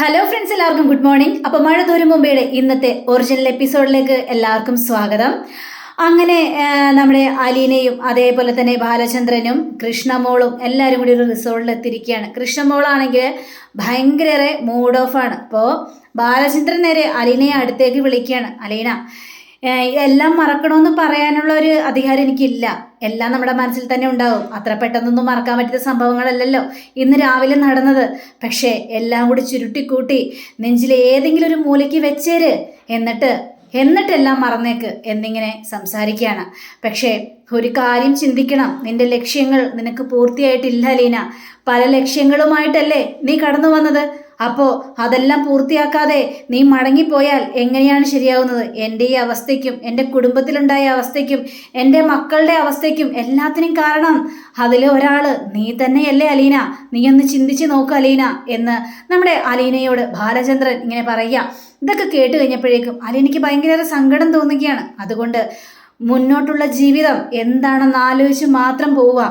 Hello friends എല്ലാവർക്കും good morning അപ്പോൾ മഴ തോരും മുമ്പേയുടെ ഇന്നത്തെ ഒറിജിനൽ എപ്പിസോഡിലേക്ക് എല്ലാവർക്കും സ്വാഗതം. അങ്ങനെ നമ്മുടെ അലീനയും അതേപോലെ തന്നെ ബാലചന്ദ്രനും കൃഷ്ണമോളും എല്ലാവരും കൂടി ഒരു റിസോർട്ടിൽ എത്തിയിരിക്കുകയാണ്. കൃഷ്ണമോളാണെങ്കിൽ ഭയങ്കര മൂഡ് ഓഫാണ് അപ്പോൾ ബാലചന്ദ്രൻ നേരെ അലീനയെ അടുത്തേക്ക് വിളിക്കുകയാണ്. അലീന എല്ലാം മറക്കണമെന്ന് പറയാനുള്ള ഒരു അധികാരം എനിക്കില്ല. എല്ലാം നമ്മുടെ മനസ്സിൽ തന്നെ ഉണ്ടാവും. അത്ര പെട്ടെന്നൊന്നും മറക്കാൻ പറ്റിയ സംഭവങ്ങളല്ലല്ലോ ഇന്ന് രാവിലെ നടന്നത്. പക്ഷേ എല്ലാം കൂടി ചുരുട്ടിക്കൂട്ടി നെഞ്ചിലെ ഏതെങ്കിലും ഒരു മൂലയ്ക്ക് വെച്ചേര്. എന്നിട്ട് എന്നിട്ടെല്ലാം മറന്നേക്ക് എന്നിങ്ങനെ സംസാരിക്കുകയാണ്. പക്ഷേ ഒരു കാര്യം ചിന്തിക്കണം. നിന്റെ ലക്ഷ്യങ്ങൾ നിനക്ക് പൂർത്തിയായിട്ടില്ല ലീന. പല ലക്ഷ്യങ്ങളുമായിട്ടല്ലേ നീ കടന്നു വന്നത്? അപ്പോൾ അതെല്ലാം പൂർത്തിയാക്കാതെ നീ മടങ്ങിപ്പോയാൽ എങ്ങനെയാണ് ശരിയാവുന്നത്? എന്റെ ഈ അവസ്ഥയ്ക്കും എന്റെ കുടുംബത്തിലുണ്ടായ അവസ്ഥയ്ക്കും എന്റെ മക്കളുടെ അവസ്ഥയ്ക്കും എല്ലാത്തിനും കാരണം അതിൽ ഒരാൾ നീ തന്നെയല്ലേ അലീന? നീ ഒന്ന് ചിന്തിച്ച് നോക്ക് അലീന എന്ന് നമ്മുടെ അലീനയോട് ബാലചന്ദ്രൻ ഇങ്ങനെ പറയുക. ഇതൊക്കെ കേട്ട് കഴിഞ്ഞപ്പോഴേക്കും അലീനയ്ക്ക് ഭയങ്കര സങ്കടം തോന്നുകയാണ്. അതുകൊണ്ട് മുന്നോട്ടുള്ള ജീവിതം എന്താണെന്ന് ആലോചിച്ച് മാത്രം പോവുക.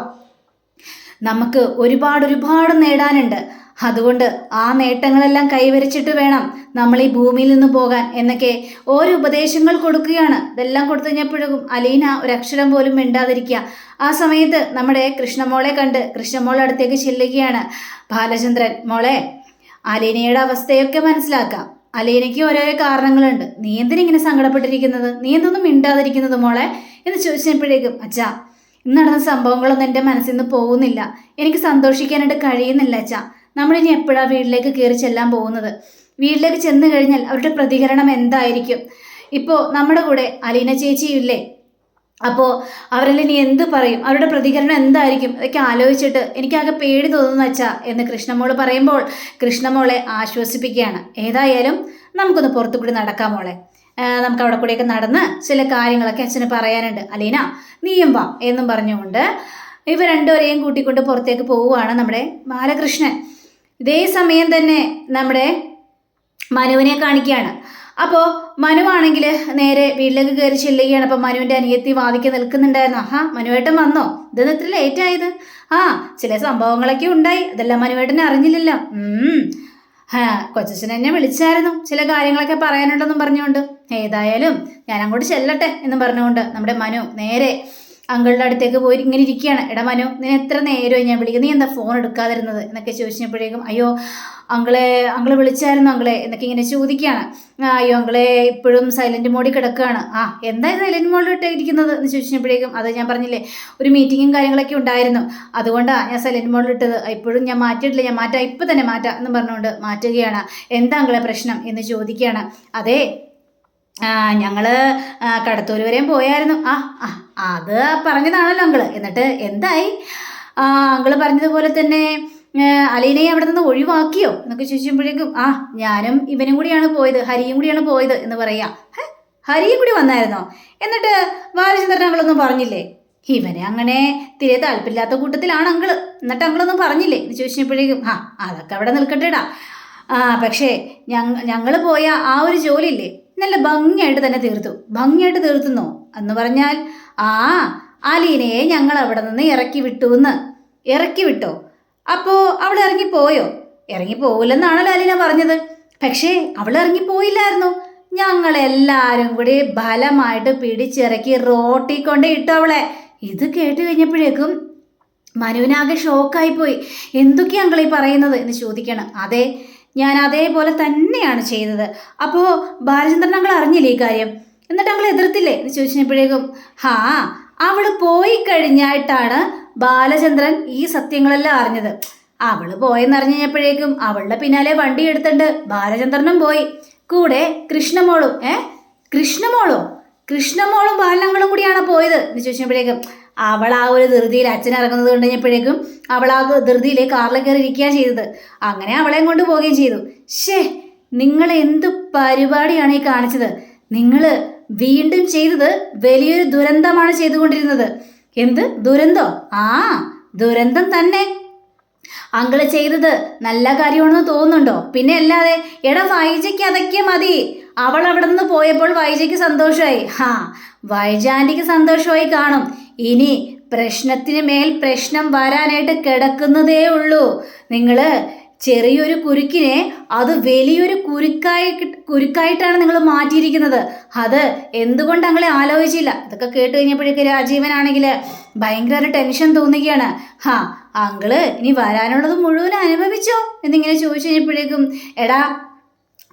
നമുക്ക് ഒരുപാട് ഒരുപാട് നേടാനുണ്ട്. അതുകൊണ്ട് ആ നേട്ടങ്ങളെല്ലാം കൈവരിച്ചിട്ട് വേണം നമ്മൾ ഈ ഭൂമിയിൽ നിന്ന് പോകാൻ എന്നൊക്കെ ഓരോ ഉപദേശങ്ങൾ കൊടുക്കുകയാണ്. ഇതെല്ലാം കൊടുത്തു കഴിഞ്ഞപ്പോഴും അലീന ഒരു അക്ഷരം പോലും മിണ്ടാതിരിക്കുക. ആ സമയത്ത് നമ്മുടെ കൃഷ്ണമോളെ കണ്ട് കൃഷ്ണമോളെ അടുത്തേക്ക് ചെല്ലുകയാണ്. ബാലചന്ദ്രൻ മോളെ അലീനയുടെ അവസ്ഥയൊക്കെ മനസ്സിലാക്കാം. അലീനയ്ക്ക് ഓരോരോ കാരണങ്ങളുണ്ട്. നീ എന്തിനിങ്ങനെ സങ്കടപ്പെട്ടിരിക്കുന്നത്? നീ എന്തൊന്നും മിണ്ടാതിരിക്കുന്നത് മോളെ? എന്ന് ചോദിച്ചപ്പോഴേക്കും അച്ഛാ ഇന്ന് നടന്ന സംഭവങ്ങളൊന്നും എന്റെ മനസ്സിൽ നിന്ന് പോകുന്നില്ല. എനിക്ക് സന്തോഷിക്കാനായിട്ട് കഴിയുന്നില്ല അച്ഛാ. നമ്മളിനി എപ്പോഴാണ് വീട്ടിലേക്ക് കയറി ചെല്ലാൻ പോകുന്നത്? വീട്ടിലേക്ക് ചെന്ന് കഴിഞ്ഞാൽ അവരുടെ പ്രതികരണം എന്തായിരിക്കും? ഇപ്പോൾ നമ്മുടെ കൂടെ അലീന ചേച്ചിയും ഇല്ലേ? അപ്പോൾ അവരെല്ലാം ഇനി എന്ത് പറയും? അവരുടെ പ്രതികരണം എന്തായിരിക്കും? ഇതൊക്കെ ആലോചിച്ചിട്ട് എനിക്കാകെ പേടി തോന്നുന്നു വെച്ചാൽ എന്ന് കൃഷ്ണമോൾ പറയുമ്പോൾ കൃഷ്ണമോളെ ആശ്വസിപ്പിക്കുകയാണ്. ഏതായാലും നമുക്കൊന്ന് പുറത്തു കൂടി നടക്കാം മോളെ. നമുക്ക് അവിടെ കൂടിയൊക്കെ നടന്ന് ചില കാര്യങ്ങളൊക്കെ അച്ഛന് പറയാനുണ്ട്. അലീന നീയും വാ എന്നും പറഞ്ഞുകൊണ്ട് ഇവ രണ്ടുപേരെയും കൂട്ടിക്കൊണ്ട് പുറത്തേക്ക് പോവുകയാണ് നമ്മുടെ ബാലകൃഷ്ണൻ. ഇതേ സമയം തന്നെ നമ്മുടെ മനുവിനെ കാണിക്കുകയാണ്. അപ്പോൾ മനുവാണെങ്കിൽ നേരെ വീട്ടിലേക്ക് കയറി ചെല്ലുകയാണ്. അപ്പോൾ മനുവിന്റെ അനിയത്തി വാദിക്ക് നിൽക്കുന്നുണ്ടായിരുന്നു. ആഹാ മനുവേട്ടൻ വന്നോ? ഇതെന്ന് ഇത്ര ലേറ്റ് ആയത്? ആ ചില സംഭവങ്ങളൊക്കെ ഉണ്ടായി. അതെല്ലാം മനുവേട്ടനെ അറിഞ്ഞില്ലല്ലോ. കൊച്ചച്ഛൻ എന്നെ വിളിച്ചായിരുന്നു. ചില കാര്യങ്ങളൊക്കെ പറയാനുണ്ടെന്നും പറഞ്ഞുകൊണ്ട്. ഏതായാലും ഞാൻ അങ്ങോട്ട് ചെല്ലട്ടെ എന്ന് പറഞ്ഞുകൊണ്ട് നമ്മുടെ മനു നേരെ അങ്കിളുടെ അടുത്തേക്ക് പോയി ഇങ്ങനെ ഇരിക്കുകയാണ്. എടാ മനു നീ എത്ര നേരമായി ഞാൻ വിളിക്കുന്നത് നീ എന്താ ഫോൺ എടുക്കാതിരുന്നത്? എന്നൊക്കെ ചോദിച്ചപ്പോഴേക്കും അയ്യോ അങ്കളെ അങ്കളെ വിളിച്ചായിരുന്നു അങ്കളെ എന്നൊക്കെ ഇങ്ങനെ ചോദിക്കുകയാണ്. അയ്യോ അങ്കളെ ഇപ്പോഴും സൈലന്റ് മോഡിൽ കിടക്കുകയാണ്. ആ എന്താ സൈലന്റ് മോഡിൽ ഇട്ടിരിക്കുന്നത് എന്ന് ചോദിച്ചപ്പോഴേക്കും അത് ഞാൻ പറഞ്ഞില്ലേ ഒരു മീറ്റിങ്ങും കാര്യങ്ങളൊക്കെ ഉണ്ടായിരുന്നു. അതുകൊണ്ടാണ് ഞാൻ സൈലന്റ് മോഡിൽ ഇട്ടത്. ഇപ്പോഴും ഞാൻ മാറ്റിയിട്ടില്ല. ഞാൻ മാറ്റാം. ഇപ്പം തന്നെ മാറ്റാം എന്ന് പറഞ്ഞുകൊണ്ട് മാറ്റുകയാണ്. എന്താ അങ്കളെ പ്രശ്നം? എന്ന് ചോദിക്കുകയാണ്. അതെ ആ, ഞങ്ങൾ കടത്തൂര് വരെയും പോയായിരുന്നു. ആ ആ, അത് പറഞ്ഞതാണല്ലോ അങ്കിൾ. എന്നിട്ട് എന്തായി? ആ അങ്കിൾ പറഞ്ഞതുപോലെ തന്നെ അലീനെ അവിടെ നിന്ന് ഒഴിവാക്കിയോ? എന്നൊക്കെ ചോദിച്ചപ്പോഴേക്കും ആ ഞാനും ഇവനും കൂടിയാണ് പോയത് ഹരിയും കൂടിയാണ് പോയത് എന്ന് പറയാ. ഹരിയും കൂടി വന്നായിരുന്നോ? എന്നിട്ട് ബാലചന്ദ്രൻ അങ്കിളൊന്നും പറഞ്ഞില്ലേ? ഇവനെ അങ്ങനെ തിരെ താല്പര്യമില്ലാത്ത കൂട്ടത്തിലാണ് അങ്കിൾ. എന്നിട്ട് അങ്കിളൊന്നും പറഞ്ഞില്ലേ? എന്ന് ചോദിച്ചപ്പോഴേക്കും ആ അതൊക്കെ അവിടെ നിൽക്കട്ടെടാ. ആ പക്ഷേ ഞങ്ങൾ പോയ ആ ഒരു ജോലിയില്ലേ? നല്ല ഭംഗിയായിട്ട് തന്നെ തീർത്തു. ഭംഗിയായിട്ട് തീർത്തുന്നോ? എന്ന് പറഞ്ഞാൽ ആ അലീനയെ ഞങ്ങൾ അവിടെ നിന്ന് ഇറക്കി വിട്ടു എന്ന്. ഇറക്കി വിട്ടോ? അപ്പോൾ അവൾ ഇറങ്ങിപ്പോയോ? ഇറങ്ങിപ്പോകില്ലെന്നാണല്ലോ അലീന പറഞ്ഞത്. പക്ഷേ അവൾ ഇറങ്ങിപ്പോയില്ലായിരുന്നു? ഞങ്ങളെല്ലാവരും കൂടി ബലമായിട്ട് പിടിച്ചിറക്കി റോട്ടി കൊണ്ട് ഇട്ടു അവളെ. ഇത് കേട്ട് കഴിഞ്ഞപ്പോഴേക്കും മനുവിനാകെ ഷോക്കായി പോയി എന്തൊക്കെയാ അങ്കിൾ ഈ പറയുന്നത് എന്ന് ചോദിക്കണം. അതെ ഞാൻ അതേപോലെ തന്നെയാണ് ചെയ്തത്. അപ്പോൾ ബാലചന്ദ്രൻ അങ്ങൾ അറിഞ്ഞില്ലേ ഈ കാര്യം? എന്നിട്ട് അങ്ങൾ എതിർത്തില്ലേ? എന്ന് ചോദിച്ചപ്പോഴേക്കും ഹാ അവൾ പോയി കഴിഞ്ഞായിട്ടാണ് ബാലചന്ദ്രൻ ഈ സത്യങ്ങളെല്ലാം അറിഞ്ഞത്. അവൾ പോയെന്ന് കഴിഞ്ഞപ്പോഴേക്കും അവളുടെ പിന്നാലെ വണ്ടി എടുത്തിട്ട് ബാലചന്ദ്രനും പോയി. കൂടെ കൃഷ്ണമോളും ഏ? കൃഷ്ണമോളോ? കൃഷ്ണമോളും ബാലനങ്ങളും കൂടിയാണ് പോയത് എന്ന് ചോദിച്ചപ്പോഴേക്കും അവൾ ആ ഒരു ധൃതിയിൽ അച്ഛൻ ഇറങ്ങുന്നത് കഴിഞ്ഞപ്പോഴേക്കും അവൾ ആ ധൃതിയിൽ കാറിൽ കയറി ഇരിക്കുകയാണ് ചെയ്തത്. അങ്ങനെ അവളെയും കൊണ്ട് പോവുകയും ചെയ്തു. ഷേ നിങ്ങൾ എന്ത് പരിപാടിയാണ് ഈ കാണിച്ചത്? നിങ്ങൾ വീണ്ടും ചെയ്തത് വലിയൊരു ദുരന്തമാണ് ചെയ്തുകൊണ്ടിരുന്നത്. എന്ത്? ദുരന്തോ? ആ ദുരന്തം തന്നെ. അങ്കിൾ ചെയ്തത് നല്ല കാര്യമാണെന്ന് തോന്നുന്നുണ്ടോ? പിന്നെ അല്ലാതെ എടാ വൈജയ്ക്ക് അതൊക്കെ മതി. അവൾ അവിടെ നിന്ന് പോയപ്പോൾ വൈജയ്ക്ക് സന്തോഷമായി. ഹാ വൈജാന്റിക്ക് സന്തോഷമായി കാണും. ഇനി പ്രശ്നത്തിന് മേൽ പ്രശ്നം വരാനായിട്ട് കിടക്കുന്നതേ ഉള്ളൂ. നിങ്ങൾ ചെറിയൊരു കുരുക്കിനെ അത് വലിയൊരു കുരുക്കായി കുരുക്കായിട്ടാണ് നിങ്ങൾ മാറ്റിയിരിക്കുന്നത്. അത് എന്തുകൊണ്ട് അങ്ങളെ ആലോചിച്ചില്ല? ഇതൊക്കെ കേട്ട് കഴിഞ്ഞപ്പോഴേക്ക് രാജീവനാണെങ്കിൽ ഭയങ്കര ഒരു ടെൻഷൻ തോന്നുകയാണ്. ഹാ അങ്കിൾ ഇനി വരാനുള്ളത് മുഴുവൻ അനുഭവിച്ചോ? എന്നിങ്ങനെ ചോദിച്ചു കഴിഞ്ഞപ്പോഴേക്കും എടാ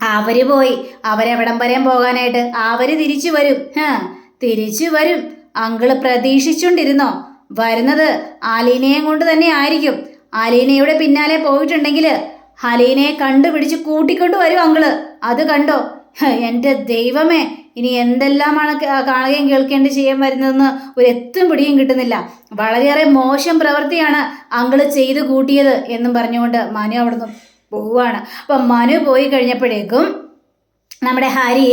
അവർ പോയി. അവരെവിടം വരെയും പോകാനായിട്ട്. അവർ തിരിച്ചു വരും. ഹാ തിരിച്ചു വരും. അങ്കിൾ പ്രതീക്ഷിച്ചുകൊണ്ടിരുന്നോ? വരുന്നത് അലീനയെ കൊണ്ട് തന്നെ ആയിരിക്കും. അലീനയുടെ പിന്നാലെ പോയിട്ടുണ്ടെങ്കിൽ അലീനയെ കണ്ടുപിടിച്ച് കൂട്ടിക്കൊണ്ട് വരും അങ്കിൾ. അത് കണ്ടോ? എന്റെ ദൈവമേ ഇനി എന്തെല്ലാമാണ് കാണുകയും കേൾക്കേണ്ടി ചെയ്യാൻ വരുന്നതെന്ന് ഒരു എത്തും പിടിയും കിട്ടുന്നില്ല. വളരെയേറെ മോശം പ്രവൃത്തിയാണ് അങ്കിൾ ചെയ്തു കൂട്ടിയത് എന്നും പറഞ്ഞുകൊണ്ട് മനു അവിടുന്ന് പോവാണ്. അപ്പം മനു പോയി കഴിഞ്ഞപ്പോഴേക്കും നമ്മുടെ ഹരി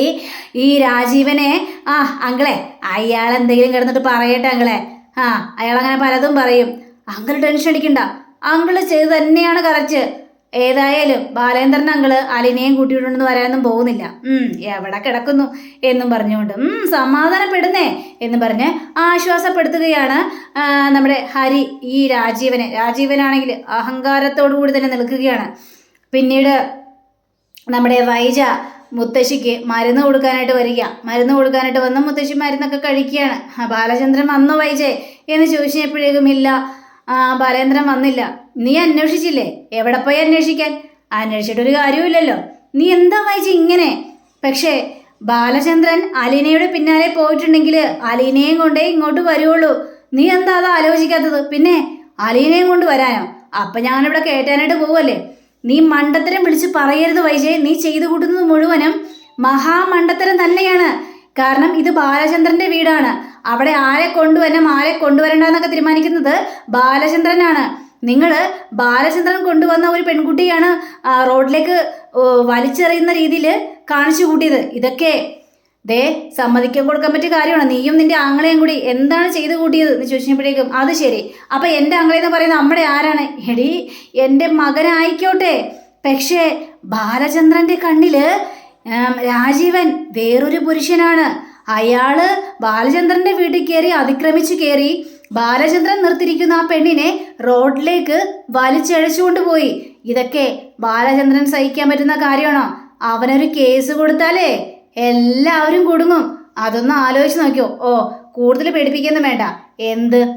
ഈ രാജീവനെ ആ അങ്കളെ അയാൾ എന്തെങ്കിലും കിടന്നിട്ട് പറയട്ടെ അങ്കളെ. ആ അയാൾ അങ്ങനെ പലതും പറയും. അങ്കിൾ ടെൻഷൻ അടിക്കണ്ട. അങ്കിൾ ചെയ്ത് തന്നെയാണ് കറച്ച് ഏതായാലും ബാലേന്ദ്രൻ അങ്കിൾ അലിനെയും കൂട്ടിയിട്ടുണ്ടെന്ന് വരാനൊന്നും പോകുന്നില്ല. എവിടെ കിടക്കുന്നു എന്നും പറഞ്ഞുകൊണ്ട്. സമാധാനപ്പെടുന്നേ എന്ന് പറഞ്ഞ് ആശ്വാസപ്പെടുത്തുകയാണ് നമ്മുടെ ഹരി ഈ രാജീവനെ. രാജീവനാണെങ്കിൽ അഹങ്കാരത്തോടു കൂടി തന്നെ നിൽക്കുകയാണ്. പിന്നീട് നമ്മുടെ വൈജ മുത്തശ്ശിക്ക് മരുന്ന് കൊടുക്കാനായിട്ട് വരിക. മരുന്ന് കൊടുക്കാനായിട്ട് വന്ന മുത്തശ്ശി മരുന്നൊക്കെ കഴിക്കുകയാണ്. ബാലചന്ദ്രൻ വന്നോ വൈജേ? എന്ന് ചോദിച്ചപ്പോഴേക്കും ഇല്ല. ബാലേന്ദ്രൻ വന്നില്ല. നീ അന്വേഷിച്ചില്ലേ? എവിടെ പോയി അന്വേഷിക്കാൻ? അന്വേഷിച്ചിട്ടൊരു കാര്യമില്ലല്ലോ നീ എന്താ വൈജ ഇങ്ങനെ? പക്ഷേ ബാലചന്ദ്രൻ അലീനയുടെ പിന്നാലെ പോയിട്ടുണ്ടെങ്കിൽ അലീനയും കൊണ്ടേ ഇങ്ങോട്ട് വരുവുള്ളൂ. നീ എന്താ അത് ആലോചിക്കാത്തത്? പിന്നെ അലീനയും കൊണ്ട് വരാനോ? അപ്പം ഞാനിവിടെ കേട്ടാനായിട്ട് പോവല്ലേ? നീ മണ്ടത്തരം വിളിച്ച് പറയരുത് വൈജയ്. നീ ചെയ്തു കൂട്ടുന്നത് മുഴുവനും മഹാമണ്ടത്തരം തന്നെയാണ്. കാരണം ഇത് ബാലചന്ദ്രന്റെ വീടാണ്. അവിടെ ആരെ കൊണ്ടുവരണം ആരെ കൊണ്ടുവരണ്ടെന്നൊക്കെ തീരുമാനിക്കുന്നത് ബാലചന്ദ്രനാണ്. നിങ്ങൾ ബാലചന്ദ്രൻ കൊണ്ടുവന്ന ഒരു പെൺകുട്ടിയാണ് റോഡിലേക്ക് വലിച്ചെറിയുന്ന രീതിയിൽ കാണിച്ചു കൂട്ടിയത്. ഇതൊക്കെ ദേ സമ്മതിക്കാൻ കൊടുക്കാൻ പറ്റിയ കാര്യമാണ്. നീയും നിന്റെ ആങ്ങളെയും കൂടി എന്താണ് ചെയ്തു കൂട്ടിയത് എന്ന് ചോദിച്ചപ്പോഴേക്കും അത് ശരി. അപ്പൊ എന്റെ ആങ്ങളെന്ന് പറയുന്നത് നമ്മുടെ ആരാണ്? എടി എന്റെ മകനായിക്കോട്ടെ. പക്ഷേ ബാലചന്ദ്രന്റെ കണ്ണിൽ രാജീവൻ വേറൊരു പുരുഷനാണ്. അയാൾ ബാലചന്ദ്രന്റെ വീട്ടിൽ കയറി അതിക്രമിച്ചു കയറി ബാലചന്ദ്രൻ നിർത്തിയിരിക്കുന്ന ആ പെണ്ണിനെ റോഡിലേക്ക് വലിച്ചഴച്ചുകൊണ്ട് പോയി. ഇതൊക്കെ ബാലചന്ദ്രൻ സഹിക്കാൻ പറ്റുന്ന കാര്യമാണോ? അവനൊരു കേസ് കൊടുത്താലേ. എല്ലാവരും കുടുങ്ങും. അതൊന്ന് ആലോചിച്ച് നോക്കിയോ? ഓ കൂടുതൽ പേടിപ്പിക്കുന്നു വേണ്ട. എന്ത്?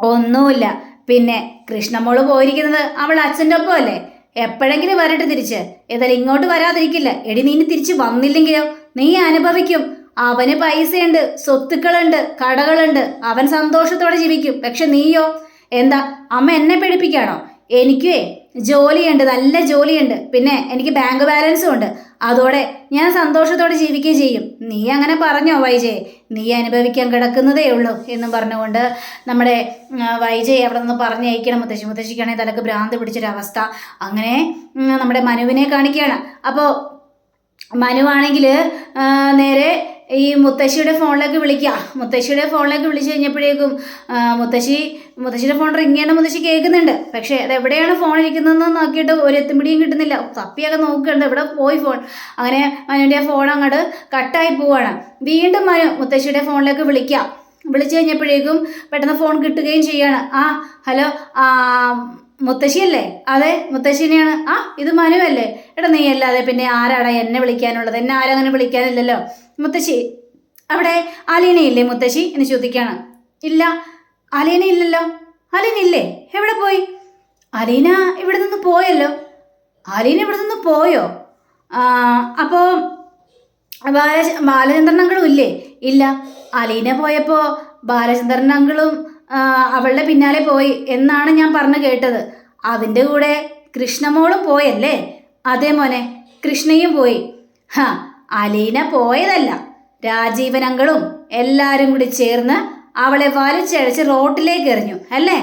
ഒന്നുമില്ല. പിന്നെ കൃഷ്ണമോൾ പോയിരിക്കുന്നത് അവൾ അച്ഛന്റെ ഒപ്പം അല്ലേ എപ്പോഴെങ്കിലും വരട്ടെ തിരിച്ച്. ഏതായാലും ഇങ്ങോട്ട് വരാതിരിക്കില്ല. എടി നീ തിരിച്ച് വന്നില്ലെങ്കിലോ? നീ അനുഭവിക്കും. അവന് പൈസയുണ്ട് സ്വത്തുക്കളുണ്ട് കടകളുണ്ട്. അവൻ സന്തോഷത്തോടെ ജീവിക്കും. പക്ഷെ നീയോ? എന്താ അമ്മ എന്നെ പേടിപ്പിക്കാണോ എനിക്കേ ജോലിയുണ്ട് നല്ല ജോലിയുണ്ട്. പിന്നെ എനിക്ക് ബാങ്ക് ബാലൻസും ഉണ്ട്. അതോടെ ഞാൻ സന്തോഷത്തോടെ ജീവിക്കുകയും ചെയ്യും. നീ അങ്ങനെ പറഞ്ഞോ വൈജയ് നീ അനുഭവിക്കാൻ കിടക്കുന്നതേ ഉള്ളൂ എന്നും പറഞ്ഞുകൊണ്ട് നമ്മുടെ വൈജയ് അവിടെ നിന്ന് പറഞ്ഞയക്കണം മുത്തശ്ശി മുത്തശ്ശിക്കാണെങ്കിൽ തലക്ക് ഭ്രാന്ത് പിടിച്ചൊരവസ്ഥ. അങ്ങനെ നമ്മുടെ മനുവിനെ കാണിക്കുകയാണ്. അപ്പോൾ മനുവാണെങ്കിൽ നേരെ ഈ മുത്തശ്ശിയുടെ ഫോണിലേക്ക് വിളിക്കുക മുത്തശ്ശിയുടെ ഫോണിലേക്ക് വിളിച്ചു കഴിഞ്ഞപ്പോഴേക്കും മുത്തശ്ശി മുത്തശ്ശിയുടെ ഫോൺ റിങ് ചെയ്യണ മുത്തശ്ശി കേൾക്കുന്നുണ്ട്. പക്ഷേ അത് എവിടെയാണ് ഫോൺ ഇരിക്കുന്നതെന്ന് നോക്കിയിട്ട് ഒരു എത്തുപിടിയും കിട്ടുന്നില്ല. തപ്പിയൊക്കെ നോക്കുന്നുണ്ട്. എവിടെ പോയി ഫോൺ? അങ്ങനെ മനുവിന്റെ ആ ഫോൺ അങ്ങോട്ട് കട്ടായി പോവാണ്. വീണ്ടും മനു മുത്തശ്ശിയുടെ ഫോണിലേക്ക് വിളിക്കുക വിളിച്ചു കഴിഞ്ഞപ്പോഴേക്കും പെട്ടെന്ന് ഫോൺ കിട്ടുകയും ചെയ്യാണ്. ആ ഹലോ മുത്തശ്ശിയല്ലേ? അതെ മുത്തശ്ശിനെയാണ് ആ ഇത് മനുവല്ലേ? എടാ നീ അല്ലാതെ പിന്നെ ആരാടാ എന്നെ വിളിക്കാനുള്ളത്? എന്നെ ആരങ്ങനെ വിളിക്കാനില്ലല്ലോ. മുത്തശ്ശി അവിടെ അലീനയില്ലേ മുത്തശ്ശി എന്ന് ചോദിക്കുകയാണ്. ഇല്ല അലീന ഇല്ലല്ലോ അലീന ഇല്ലേ എവിടെ പോയി? അലീന ഇവിടെ നിന്ന് പോയല്ലോ. അലീന ഇവിടെ നിന്ന് പോയോ? അപ്പോൾ ബാല ബാലചന്ദ്രൻ അങ്കിളും ഇല്ലേ? ഇല്ല. അലീന പോയപ്പോൾ ബാലചന്ദ്രൻ അങ്കിളും അവളുടെ പിന്നാലെ പോയി എന്നാണ് ഞാൻ പറഞ്ഞു കേട്ടത്. അതിന്റെ കൂടെ കൃഷ്ണമോളും പോയല്ലേ? അതേ മോനെ കൃഷ്ണയും പോയി. ഹാ അലീന പോയതല്ല. രാജീവനങ്ങളും എല്ലാവരും കൂടി ചേർന്ന് അവളെ വലിച്ചഴച്ച് റോട്ടിലേക്ക് എറിഞ്ഞു അല്ലേ?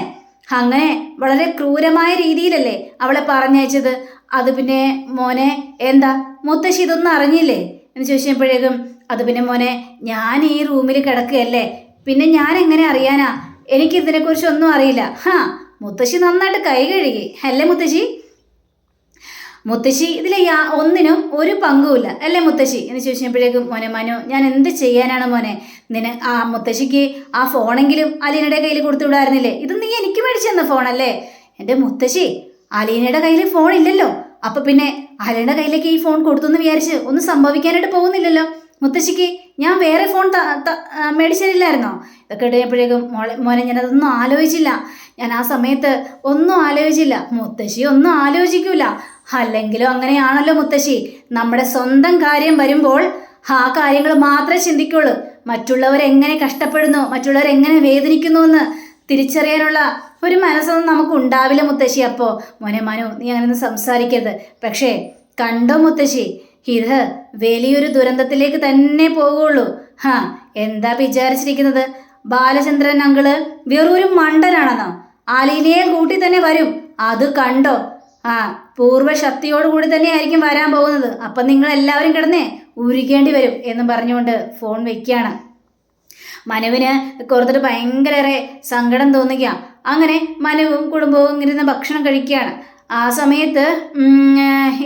അങ്ങനെ വളരെ ക്രൂരമായ രീതിയിലല്ലേ അവളെ പറഞ്ഞയച്ചത്. അത് പിന്നെ മോനെ എന്താ മുത്തശ്ശി ഇതൊന്നും അറിഞ്ഞില്ലേ? എന്ന് ചോദിച്ചപ്പോഴേക്കും അത് പിന്നെ മോനെ ഞാൻ ഈ റൂമിൽ കിടക്കുകയല്ലേ? പിന്നെ ഞാൻ എങ്ങനെ അറിയാനാ? എനിക്കിതിനെക്കുറിച്ചൊന്നും അറിയില്ല. ഹാ മുത്തശ്ശി നന്നായിട്ട് കൈ കഴുകി. അല്ലേ മുത്തശ്ശി? മുത്തശ്ശി ഇതിൽ യാ ഒന്നിനും ഒരു പങ്കുമില്ല. അല്ലേ മുത്തശ്ശി? എന്ന് ചോദിച്ചപ്പോഴേക്കും മോനെ മനു ഞാൻ എന്ത് ചെയ്യാനാണ് മോനെ? നിന ആ മുത്തശ്ശിക്ക് ആ ഫോണെങ്കിലും അലീനയുടെ കയ്യിൽ കൊടുത്തു വിടായിരുന്നില്ലേ? ഇത് നീ എനിക്ക് മേടിച്ചു തന്ന ഫോണല്ലേ? എന്റെ മുത്തശ്ശി അലീനയുടെ കയ്യിൽ ഫോൺ ഇല്ലല്ലോ. അപ്പൊ പിന്നെ അലീനയുടെ കയ്യിലേക്ക് ഈ ഫോൺ കൊടുത്തു എന്ന് വിചാരിച്ച് ഒന്നും സംഭവിക്കാനായിട്ട് പോകുന്നില്ലല്ലോ. മുത്തശ്ശിക്ക് ഞാൻ വേറെ ഫോൺ മേടിച്ചില്ലായിരുന്നോ ഇതൊക്കെ ഇട്ടപ്പോഴേക്കും മോളെ മോനെ ഞാനതൊന്നും ആലോചിച്ചില്ല. ഞാൻ ആ സമയത്ത് ഒന്നും ആലോചിച്ചില്ല. മുത്തശ്ശി ഒന്നും ആലോചിക്കൂല. അല്ലെങ്കിലും അങ്ങനെയാണല്ലോ മുത്തശ്ശി. നമ്മുടെ സ്വന്തം കാര്യം വരുമ്പോൾ ആ കാര്യങ്ങൾ മാത്രമേ ചിന്തിക്കുള്ളൂ. മറ്റുള്ളവർ എങ്ങനെ കഷ്ടപ്പെടുന്നു മറ്റുള്ളവർ എങ്ങനെ വേദനിക്കുന്നു എന്ന് തിരിച്ചറിയാനുള്ള ഒരു മനസ്സൊന്നും നമുക്ക് ഉണ്ടാവില്ല മുത്തശ്ശി. അപ്പോൾ മോനെ മനു നീ അങ്ങനെ സംസാരിക്കരുത്. പക്ഷേ കണ്ടോ മുത്തശ്ശി ഇത് വലിയൊരു ദുരന്തത്തിലേക്ക് തന്നെ പോകുള്ളൂ. ഹാ എന്താ വിചാരിച്ചിരിക്കുന്നത്? ബാലചന്ദ്രൻ അങ്കിൾ വെറൊരു മണ്ടനാണെന്നോ? ആലയിലേ കൂട്ടി തന്നെ വരും. അത് കണ്ടോ? ആ പൂർവശക്തിയോടുകൂടി തന്നെ ആയിരിക്കും വരാൻ പോകുന്നത്. അപ്പം നിങ്ങൾ എല്ലാവരും കിടന്നേ ഉരുക്കേണ്ടി വരും എന്ന് പറഞ്ഞുകൊണ്ട് ഫോൺ വെക്കുകയാണ്. മനുവിന് കുറച്ചിട്ട് ഭയങ്കരേറെ സങ്കടം തോന്നുക അങ്ങനെ മനുവും കുടുംബവും ഇരുന്ന് ഭക്ഷണം കഴിക്കുകയാണ്. ആ സമയത്ത്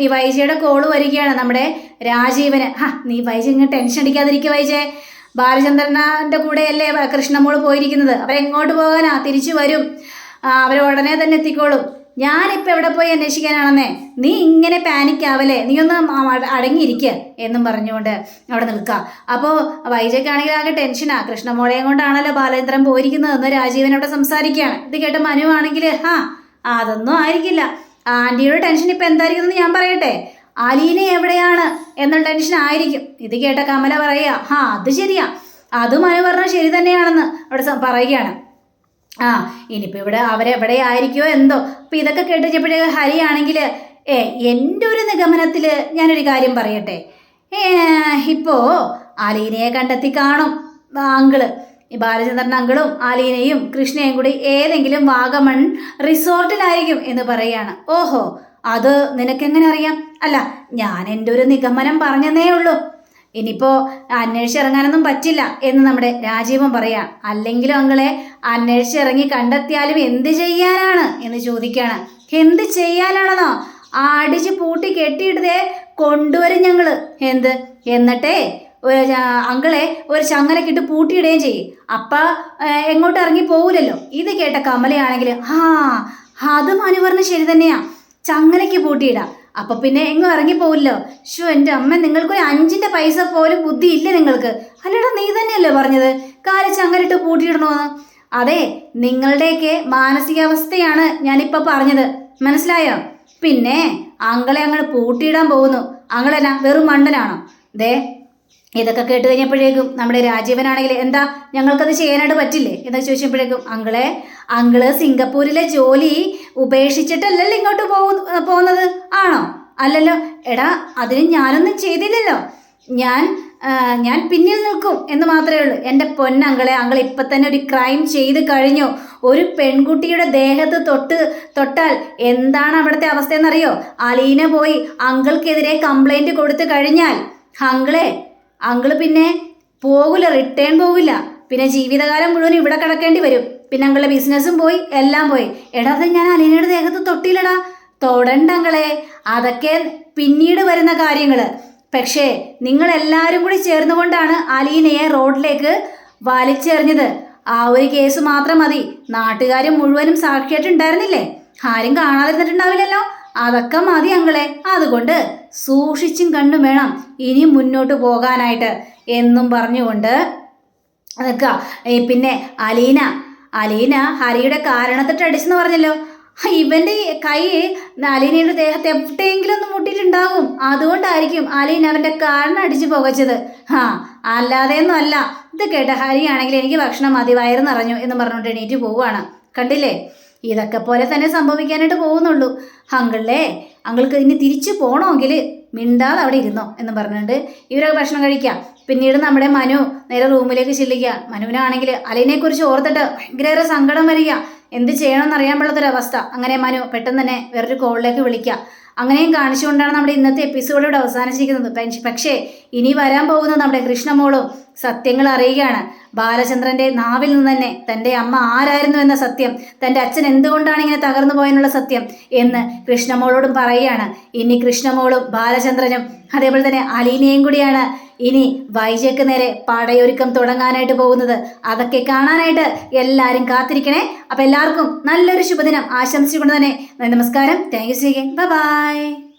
ഈ വൈജയുടെ കോൾ വരികയാണ് നമ്മുടെ രാജീവന്. ഹാ നീ വൈജ ഇങ്ങനെ ടെൻഷൻ അടിക്കാതിരിക്കുക വൈജേ. ബാലചന്ദ്രനാന്റെ കൂടെയല്ലേ കൃഷ്ണമോൾ പോയിരിക്കുന്നത്. അവരെങ്ങോട്ട് പോകാനാ? തിരിച്ചു വരും. അവരെ ഉടനെ തന്നെ എത്തിക്കോളും. ഞാനിപ്പോൾ എവിടെ പോയി അന്വേഷിക്കാനാണെന്നേ? നീ ഇങ്ങനെ പാനിക് ആവല്ലേ? നീ ഒന്ന് അടങ്ങിയിരിക്കുക എന്നും പറഞ്ഞുകൊണ്ട് അവിടെ നിൽക്കുക അപ്പോൾ വൈജയ്ക്കാണെങ്കിൽ ആകെ ടെൻഷനാ കൃഷ്ണമോളയും കൊണ്ടാണല്ലോ ബാലേന്ദ്രൻ പോയിരിക്കുന്നത് എന്ന് രാജീവൻ അവിടെ സംസാരിക്കുകയാണ്. ഇത് കേട്ട മനു ആണെങ്കിൽ ആ അതൊന്നും ആയിരിക്കില്ല. ആന്റിയുടെ ടെൻഷൻ ഇപ്പം എന്തായിരിക്കും എന്ന് ഞാൻ പറയട്ടെ. അലീന എവിടെയാണ് എന്നുള്ള ടെൻഷൻ ആയിരിക്കും. ഇത് കേട്ട കമല പറയുക ആ അത് ശരിയാ. അത് മനു പറഞ്ഞാൽ ശരി തന്നെയാണെന്ന് അവിടെ പറയുകയാണ്. ആ ഇനിയിപ്പോൾ ഇവിടെ അവരെവിടെ ആയിരിക്കുമോ എന്തോ. അപ്പം ഇതൊക്കെ കേട്ടുകഴിഞ്ഞപ്പോഴേ ഹരിയാണെങ്കിൽ ഏ എന്റെ ഒരു നിഗമനത്തിൽ ഞാനൊരു കാര്യം പറയട്ടെ. ഇപ്പോൾ ആലീനയെ കണ്ടെത്തി കാണും അങ്കിൾ. ഈ ബാലചന്ദ്രൻ അങ്കിളും ആലീനയും കൃഷ്ണയും കൂടി ഏതെങ്കിലും വാഗമൺ റിസോർട്ടിലായിരിക്കും എന്ന് പറയുകയാണ് ഓഹോ അത് നിനക്കെങ്ങനെ അറിയാം? അല്ല ഞാൻ എന്റെ ഒരു നിഗമനം പറഞ്ഞതേ ഉള്ളൂ. ഇനിയിപ്പോൾ അന്വേഷിച്ചിറങ്ങാനൊന്നും പറ്റില്ല എന്ന് നമ്മുടെ രാജീവൻ പറയാം. അല്ലെങ്കിലും അങ്ങളെ അന്വേഷിച്ചിറങ്ങി കണ്ടെത്തിയാലും എന്ത് ചെയ്യാനാണ് എന്ന് ചോദിക്കുകയാണ് എന്ത് ചെയ്യാനാണെന്നോ? അടിച്ച് പൂട്ടി കെട്ടിയിട്ടതേ കൊണ്ടുവരും ഞങ്ങൾ എന്ത്? എന്നിട്ടേ അങ്കിളെ ഒരു ചങ്ങലക്കിട്ട് പൂട്ടിയിടുകയും ചെയ്യും. അപ്പ എങ്ങോട്ട് ഇറങ്ങി പോവില്ലല്ലോ. ഇത് കേട്ട കമലയാണെങ്കിൽ ആ അതും അനുവർണ ശരി തന്നെയാ. ചങ്ങലയ്ക്ക് പൂട്ടിയിടാം. അപ്പൊ പിന്നെ എങ്ങും ഇറങ്ങിപ്പോവില്ലോ ഷോ എന്റെ അമ്മ നിങ്ങൾക്കൊരു അഞ്ചിന്റെ പൈസ പോലും ബുദ്ധി ഇല്ല നിങ്ങൾക്ക്. അല്ലടാ നീ തന്നെയല്ലേ പറഞ്ഞത്? കാൽ ചങ്ങലിട്ട് പൂട്ടിയിടണോന്ന്. അതെ നിങ്ങളുടെയൊക്കെ മാനസികാവസ്ഥയാണ് ഞാനിപ്പോ പറഞ്ഞത്. മനസ്സിലായോ? പിന്നെ അങ്കളെ അങ്ങനെ പൂട്ടിയിടാൻ പോകുന്നു. അങ്ങളെല്ലാം വെറും മണ്ടനാണോ? ദേ ഇതൊക്കെ കേട്ട് കഴിഞ്ഞപ്പോഴേക്കും നമ്മുടെ രാജീവനാണെങ്കിൽ എന്താ ഞങ്ങൾക്കത് ചെയ്യാനായിട്ട് പറ്റില്ലേ? എന്നൊക്കെ ചോദിച്ചപ്പോഴേക്കും അങ്കിളെ അങ്കിൾ സിംഗപ്പൂരിലെ ജോലി ഉപേക്ഷിച്ചിട്ടല്ലല്ലോ ഇങ്ങോട്ട് പോകുന്നത്. ആണോ? അല്ലല്ലോ. എടാ അതിന് ഞാനൊന്നും ചെയ്തില്ലല്ലോ. ഞാൻ ഞാൻ പിന്നിൽ നിൽക്കും എന്ന് മാത്രമേ ഉള്ളൂ. എന്റെ പൊന്നങ്ങളെ അങ്ങൾ ഇപ്പം തന്നെ ഒരു ക്രൈം ചെയ്ത് കഴിഞ്ഞോ. ഒരു പെൺകുട്ടിയുടെ ദേഹത്ത് തൊട്ട് തൊട്ടാൽ എന്താണ് അവിടുത്തെ അവസ്ഥയെന്നറിയോ? അലീന പോയി അങ്കിൾക്കെതിരെ കംപ്ലൈന്റ് കൊടുത്തു കഴിഞ്ഞാൽ അങ്കിളെ അങ്കിൾ പിന്നെ പോകില്ല റിട്ടേൺ പോകില്ല പിന്നെ ജീവിതകാലം മുഴുവൻ ഇവിടെ കിടക്കേണ്ടി വരും. പിന്നെ അങ്കിളെ ബിസിനസ്സും പോയി എല്ലാം പോയി. എടാ അത് ഞാൻ അലീനയുടെ ദേഹത്ത് തൊട്ടില്ലടാ തൊടണ്ടങ്ങളെ അതൊക്കെ പിന്നീട് വരുന്ന കാര്യങ്ങൾ പക്ഷേ നിങ്ങളെല്ലാവരും കൂടി ചേർന്നുകൊണ്ടാണ് അലീനയെ റോഡിലേക്ക് വലിച്ചെറിഞ്ഞത്. ആ ഒരു കേസ് മാത്രം മതി. നാട്ടുകാരും മുഴുവനും സാക്ഷിയായിട്ടുണ്ടായിരുന്നില്ലേ ആരും കാണാതിരുന്നിട്ടുണ്ടാവില്ലല്ലോ. അതൊക്കെ മതി അങ്കളെ. അതുകൊണ്ട് സൂക്ഷിച്ചും കണ്ടും വേണം ഇനി മുന്നോട്ട് പോകാനായിട്ട്. എന്നും പറഞ്ഞുകൊണ്ട് നിൽക്കുക. പിന്നെ അലീന അലീന ഹരിയുടെ കാരണത്തിട്ട് അടിച്ചെന്ന് പറഞ്ഞല്ലോ. ഇവന്റെ കൈ അലീനയുടെ ദേഹത്ത് എവിടെയെങ്കിലും ഒന്ന് മുട്ടിയിട്ടുണ്ടാകും അതുകൊണ്ടായിരിക്കും അലീന അവന്റെ കാരണം അടിച്ചു പുകച്ചത്. ഹാ അല്ലാതെയൊന്നും അല്ല. ഇത് കേട്ട ഹരിയാണെങ്കിൽ എനിക്ക് ഭക്ഷണം മതി വയറ് എന്ന് പറഞ്ഞുകൊണ്ട് എണീറ്റ് പോവുകയാണ്. കണ്ടില്ലേ? ഇതൊക്കെ പോലെ തന്നെ സംഭവിക്കാനായിട്ട് പോകുന്നുള്ളൂ. അങ്കിളിലെ അങ്കിൾക്ക് ഇനി തിരിച്ചു പോകണമെങ്കിൽ മിണ്ടാതെ അവിടെ ഇരുന്നോ എന്ന് പറഞ്ഞിട്ട് ഇവരൊക്കെ ഭക്ഷണം കഴിക്കാം. പിന്നീട് നമ്മുടെ മനു നേരെ റൂമിലേക്ക് ചെല്ലുക. മനുവിനാണെങ്കിൽ അലീനെക്കുറിച്ച് ഓർത്തിട്ട് ഭയങ്കര സങ്കടം വരിക. എന്ത് ചെയ്യണമെന്ന് അറിയാൻ പാടാത്തൊരവസ്ഥ അങ്ങനെ മനു പെട്ടെന്ന് തന്നെ വേറൊരു കോളിലേക്ക് വിളിക്കുക. അങ്ങനെയും കാണിച്ചുകൊണ്ടാണ് നമ്മുടെ ഇന്നത്തെ എപ്പിസോഡ് ഇവിടെ അവസാനിച്ചിരിക്കുന്നത്. പക്ഷേ ഇനി വരാൻ പോകുന്ന നമ്മുടെ കൃഷ്ണമോളും സത്യങ്ങൾ അറിയുകയാണ്. ബാലചന്ദ്രന്റെ നാവിൽ നിന്ന് തന്നെ തന്റെ അമ്മ ആരായിരുന്നു എന്ന സത്യം തന്റെ അച്ഛൻ എന്തുകൊണ്ടാണ് ഇങ്ങനെ തകർന്നു പോയെന്നുള്ള സത്യം എന്ന് കൃഷ്ണമോളോടും പറയുകയാണ്. ഇനി കൃഷ്ണമോളും ബാലചന്ദ്രനും അതേപോലെ തന്നെ അലീനയും കൂടിയാണ് ഇനി വൈജയ്ക്ക് നേരെ പടയൊരുക്കം തുടങ്ങാനായിട്ട് പോകുന്നത്. അതൊക്കെ കാണാനായിട്ട് എല്ലാവരും കാത്തിരിക്കണേ. അപ്പം എല്ലാവർക്കും നല്ലൊരു ശുഭദിനം ആശംസിച്ചുകൊണ്ട് തന്നെ നമസ്കാരം. Thank you bye bye.